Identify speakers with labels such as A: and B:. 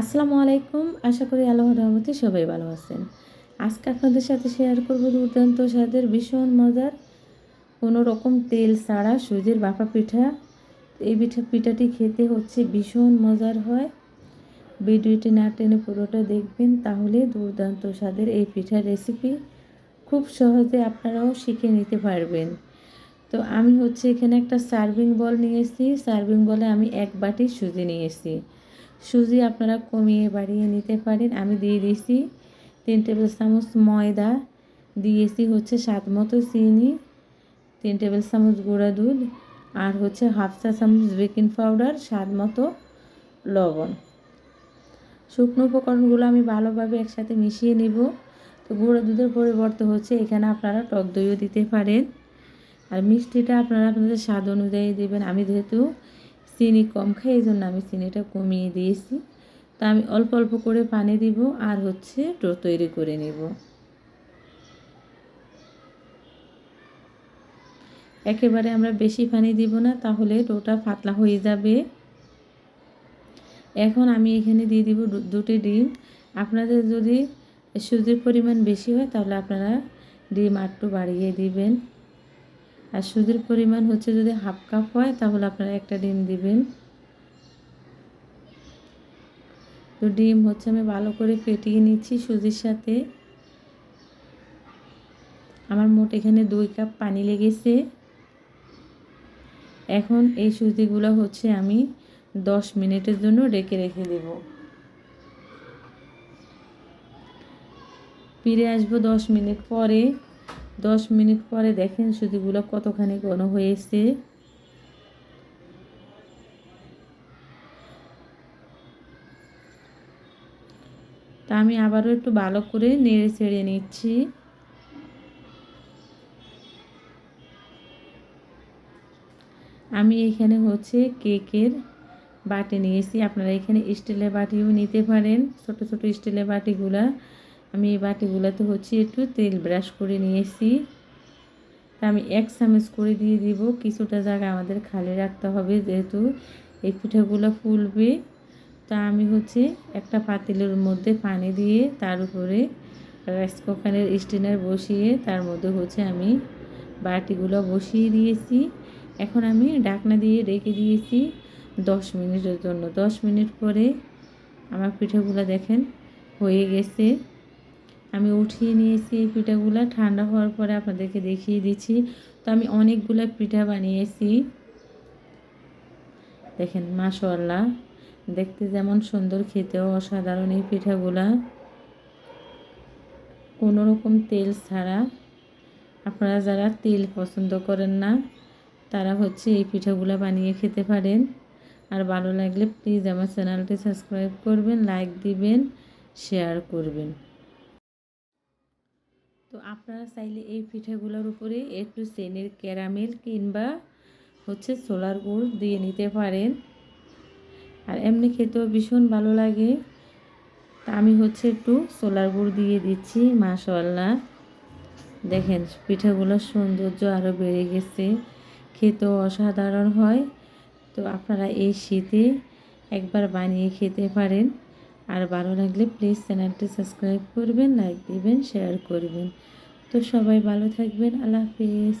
A: আসসালামু আলাইকুম। আশা করি আল্লাহ রহমতে সবাই ভালো আছেন। আজকে আপনাদের সাথে শেয়ার করব দুর্দান্ত স্বাদের, ভীষণ মজার কোনো রকম তেল ছাড়া সুজির বাফা পিঠা। এই পিঠা পিঠাটি খেতে হচ্ছে ভীষণ মজার হয়। ভিডিওটি না টেনে পুরোটা দেখবেন, তাহলে দুর্দান্ত স্বাদের এই পিঠার রেসিপি খুব সহজে আপনারাও শিখে নিতে পারবেন। তো আমি হচ্ছে এখানে একটা সার্ভিং বল নিয়েছি। সার্ভিং বলে আমি এক বাটি সুজি নিয়েছি। সুজি আপনারা কমিয়ে বাড়িয়ে নিতে পারেন। আমি দিয়ে দিয়েছি তিন টেবিল চামচ ময়দা, দিয়েছি হচ্ছে স্বাদ মতো চিনি, তিন টেবিল চামচ গুঁড়া দুধ আর হচ্ছে হাফ চা চামচ বেকিং পাউডার, স্বাদ মতো লবণ। শুকনো উপকরণগুলো আমি ভালোভাবে একসাথে মিশিয়ে নিব। তো গুঁড়ো দুধের পরিবর্তে হচ্ছে এখানে আপনারা টক দইও দিতে পারেন। আর মিষ্টিটা আপনারা আপনাদের স্বাদ অনুযায়ী দেবেন। আমি যেহেতু চিনি কম খাই এই জন্য আমি চিনিটা কমিয়ে দিয়েছি। তো আমি অল্প অল্প করে পানি দিব আর হচ্ছে ডো তৈরি করে নেব। একেবারে আমরা বেশি পানি দিব না, তাহলে ডোটা পাতলা হয়ে যাবে। এখন আমি এখানে দিয়ে দিব দুটি ডিম। আপনাদের যদি সুজির পরিমাণ বেশি হয়, তাহলে আপনারা ডিম আটটু বাড়িয়ে দিবেন। আর সুজির পরিমাণ হচ্ছে যদি হাফ কাপ হয়, তাহলে আপনারা একটা ডিম দিবেন। তো ডিম হচ্ছে আমি ভালো করে ফেটিয়ে নিচ্ছি সুজির সাথে। আমার মোট এখানে দুই কাপ পানি লেগেছে। এখন এই সুজিগুলো হচ্ছে আমি দশ মিনিটের জন্য ডেকে রেখে দেব। ফিরে আসব দশ মিনিট পরে। দশ মিনিট পরে দেখেন সুজিগুলো কতখানি ঘন হয়েছে। তা আমি আবারও একটু ভালো করে নেড়ে ছেড়ে নিচ্ছি। আমি এখানে হচ্ছে কেকের বাটি নিয়েছি। আপনারা এখানে স্টিলের বাটিও নিতে পারেন। ছোট ছোট স্টিলের বাটিগুলা আমি এই বাটিগুলোতে হচ্ছে একটু তেল ব্রাশ করে নিয়েছি। তা আমি এক চামচ করে দিয়ে দিব। কিছুটা জায়গা আমাদের খালি রাখতে হবে যেহেতু এই পিঠাগুলো ফুলবে। তা আমি হচ্ছে একটা পাতিলের মধ্যে পানি দিয়ে তার উপরে রাইস কুকারের স্টেনার বসিয়ে তার মধ্যে হচ্ছে আমি বাটিগুলো বসিয়ে দিয়েছি। এখন আমি ডাকনা দিয়ে রেখে দিয়েছি দশ মিনিটের জন্য। দশ মিনিট পরে আমার পিঠাগুলো দেখেন হয়ে গেছে। আমি উঠিয়ে নিয়েছি এই পিঠাগুলো, ঠান্ডা হওয়ার পরে আপনাদেরকে দেখিয়ে দিচ্ছি। তো আমি অনেকগুলো পিঠা বানিয়েছি। দেখেন মাশাল্লাহ দেখতে যেমন সুন্দর, খেতেও অসাধারণ এই পিঠাগুলা। কোনো রকম তেল ছাড়া। আপনারা যারা তেল পছন্দ করেন না, তারা হচ্ছে এই পিঠাগুলো বানিয়ে খেতে পারেন। আর ভালো লাগলে প্লিজ আমার চ্যানেলটি সাবস্ক্রাইব করবেন, লাইক দিবেন, শেয়ার করবেন। তো আপনারা চাইলে এই পিঠাগুলোর উপরে একটু চেনির ক্যারামেল কিংবা হচ্ছে সোলার গুড় দিয়ে নিতে পারেন। আর এমনি খেতেও ভীষণ ভালো লাগে। তা আমি হচ্ছে একটু সোলার গুড় দিয়ে দিচ্ছি মাশাল্লাহ দেখেন পিঠাগুলোর সৌন্দর্য আরও বেড়ে গেছে, খেতেও অসাধারণ হয়। তো আপনারা এই শীতে একবার বানিয়ে খেতে পারেন। আর ভালো লাগলে প্লিজ চ্যানেলটি সাবস্ক্রাইব করবেন লাইক দেবেন শেয়ার করবেন। তো সবাই ভালো থাকবেন, আল্লাহ হাফিজ।